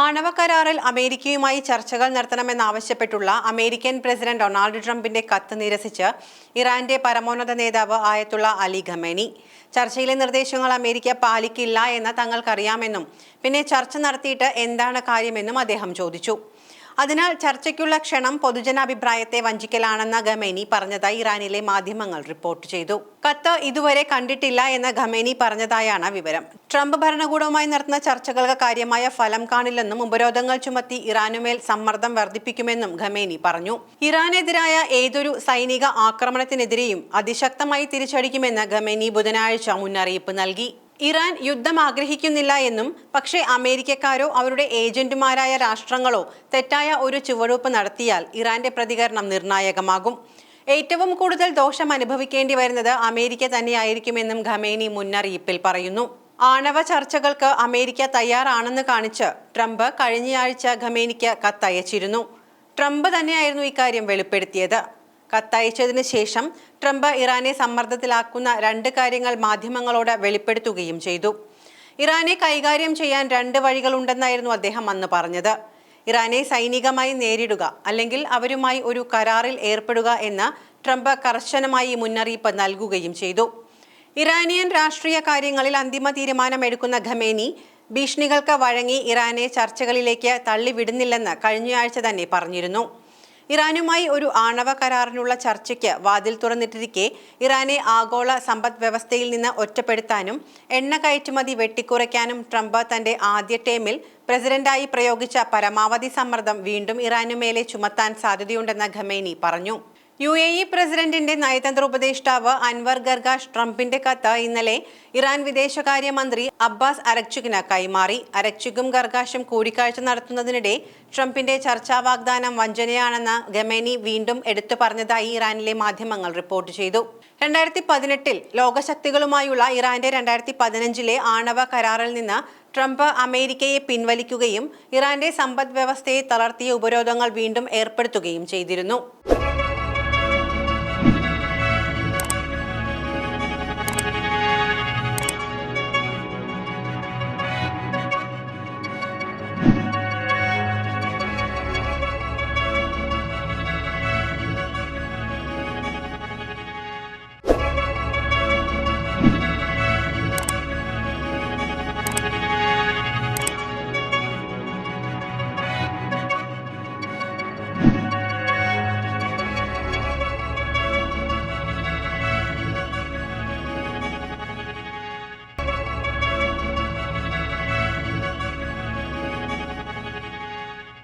ആണവ കരാറിൽ അമേരിക്കയുമായി ചർച്ചകൾ നടത്തണമെന്നാവശ്യപ്പെട്ടുള്ള അമേരിക്കൻ പ്രസിഡന്റ് ഡൊണാൾഡ് ട്രംപിന്റെ കത്ത് നിരസിച്ച് ഇറാന്റെ പരമോന്നത നേതാവ് ആയത്തുള്ള അലി ഖമേനി. ചർച്ചയിലെ നിർദ്ദേശങ്ങൾ അമേരിക്ക പാലിക്കില്ല എന്ന് തങ്ങൾക്കറിയാമെന്നും പിന്നെ ചർച്ച നടത്തിയിട്ട് എന്താണ് കാര്യമെന്നും അദ്ദേഹം ചോദിച്ചു. അതിനാൽ ചർച്ചയ്ക്കുള്ള ക്ഷണം പൊതുജനാഭിപ്രായത്തെ വഞ്ചിക്കലാണെന്ന ഖമേനി പറഞ്ഞതായി ഇറാനിലെ മാധ്യമങ്ങൾ റിപ്പോർട്ട് ചെയ്തു. കത്ത് ഇതുവരെ കണ്ടിട്ടില്ല എന്ന ഖമേനി പറഞ്ഞതായാണ് വിവരം. ട്രംപ് ഭരണകൂടവുമായി നടത്തുന്ന ചർച്ചകൾക്ക് കാര്യമായ ഫലം കാണില്ലെന്നും ഉപരോധങ്ങൾ ചുമത്തി ഇറാനുമേൽ സമ്മർദ്ദം വർദ്ധിപ്പിക്കുമെന്നും ഖമേനി പറഞ്ഞു. ഇറാനെതിരായ ഏതൊരു സൈനിക ആക്രമണത്തിനെതിരെയും അതിശക്തമായി തിരിച്ചടിക്കുമെന്ന് ഖമേനി ബുധനാഴ്ച മുന്നറിയിപ്പ് നൽകി. ഇറാൻ യുദ്ധം ആഗ്രഹിക്കുന്നില്ല എന്നും പക്ഷേ അമേരിക്കക്കാരോ അവരുടെ ഏജന്റുമാരായ രാഷ്ട്രങ്ങളോ തെറ്റായ ഒരു ചുവടുവെപ്പ് നടത്തിയാൽ ഇറാന്റെ പ്രതികരണം നിർണായകമാകും. ഏറ്റവും കൂടുതൽ ദോഷം അനുഭവിക്കേണ്ടി വരുന്നത് അമേരിക്ക തന്നെയായിരിക്കുമെന്നും ഖമേനി മുന്നറിയിപ്പിൽ പറയുന്നു. ആണവ ചർച്ചകൾക്ക് അമേരിക്ക തയ്യാറാണെന്ന് കാണിച്ച് ട്രംപ് കഴിഞ്ഞയാഴ്ച ഖമേനിക്ക് കത്തയച്ചിരുന്നു. ട്രംപ് തന്നെയായിരുന്നു ഇക്കാര്യം വെളിപ്പെടുത്തിയത്. കത്തയച്ചതിന് ശേഷം ട്രംപ് ഇറാനെ സമ്മർദ്ദത്തിലാക്കുന്ന രണ്ട് കാര്യങ്ങൾ മാധ്യമങ്ങളോട് വെളിപ്പെടുത്തുകയും ചെയ്തു. ഇറാനെ കൈകാര്യം ചെയ്യാൻ രണ്ട് വഴികളുണ്ടെന്നായിരുന്നു അദ്ദേഹം അന്ന് പറഞ്ഞത്. ഇറാനെ സൈനികമായി നേരിടുക അല്ലെങ്കിൽ അവരുമായി ഒരു കരാറിൽ ഏർപ്പെടുക എന്ന് ട്രംപ് കർശനമായി മുന്നറിയിപ്പ് നൽകുകയും ചെയ്തു. ഇറാനിയൻ രാഷ്ട്രീയ കാര്യങ്ങളിൽ അന്തിമ തീരുമാനമെടുക്കുന്ന ഖമേനി ഭീഷണികൾക്ക് വഴങ്ങി ഇറാനെ ചർച്ചകളിലേക്ക് തള്ളിവിടുന്നില്ലെന്ന് കഴിഞ്ഞയാഴ്ച തന്നെ പറഞ്ഞിരുന്നു. ഇറാനുമായി ഒരു ആണവ കരാറിനുള്ള ചർച്ചയ്ക്ക് വാതിൽ തുറന്നിട്ടിരിക്കെ ഇറാനെ ആഗോള സമ്പദ് വ്യവസ്ഥയിൽ നിന്ന് ഒറ്റപ്പെടുത്താനും എണ്ണ കയറ്റുമതി വെട്ടിക്കുറയ്ക്കാനും ട്രംപ് തന്റെ ആദ്യ ടേമിൽ പ്രസിഡന്റായി പ്രയോഗിച്ച പരമാവധി സമ്മർദ്ദം വീണ്ടും ഇറാനുമേലെ ചുമത്താൻ സാധ്യതയുണ്ടെന്ന് ഖമേനി പറഞ്ഞു. യു എ ഇ പ്രസിഡന്റിന്റെ നയതന്ത്ര ഉപദേഷ്ടാവ് അൻവർ ഗർഗാഷ് ട്രംപിന്റെ കത്ത് ഇന്നലെ ഇറാൻ വിദേശകാര്യമന്ത്രി അബ്ബാസ് അരക്ചുകിന് കൈമാറി. അരക്ചുഗും ഗർഗാഷും കൂടിക്കാഴ്ച നടത്തുന്നതിനിടെ ട്രംപിന്റെ ചർച്ചാ വാഗ്ദാനം വഞ്ചനയാണെന്ന് ഗമേനി വീണ്ടും എടുത്തു പറഞ്ഞതായി ഇറാനിലെ മാധ്യമങ്ങൾ റിപ്പോർട്ട് ചെയ്തു. രണ്ടായിരത്തി പതിനെട്ടിൽ ലോകശക്തികളുമായുള്ള ഇറാന്റെ രണ്ടായിരത്തി പതിനഞ്ചിലെ ആണവ കരാറിൽ നിന്ന് ട്രംപ് അമേരിക്കയെ പിൻവലിക്കുകയും ഇറാന്റെ സമ്പദ് വ്യവസ്ഥയെ തളർത്തിയ ഉപരോധങ്ങൾ വീണ്ടും ഏർപ്പെടുത്തുകയും ചെയ്തിരുന്നു.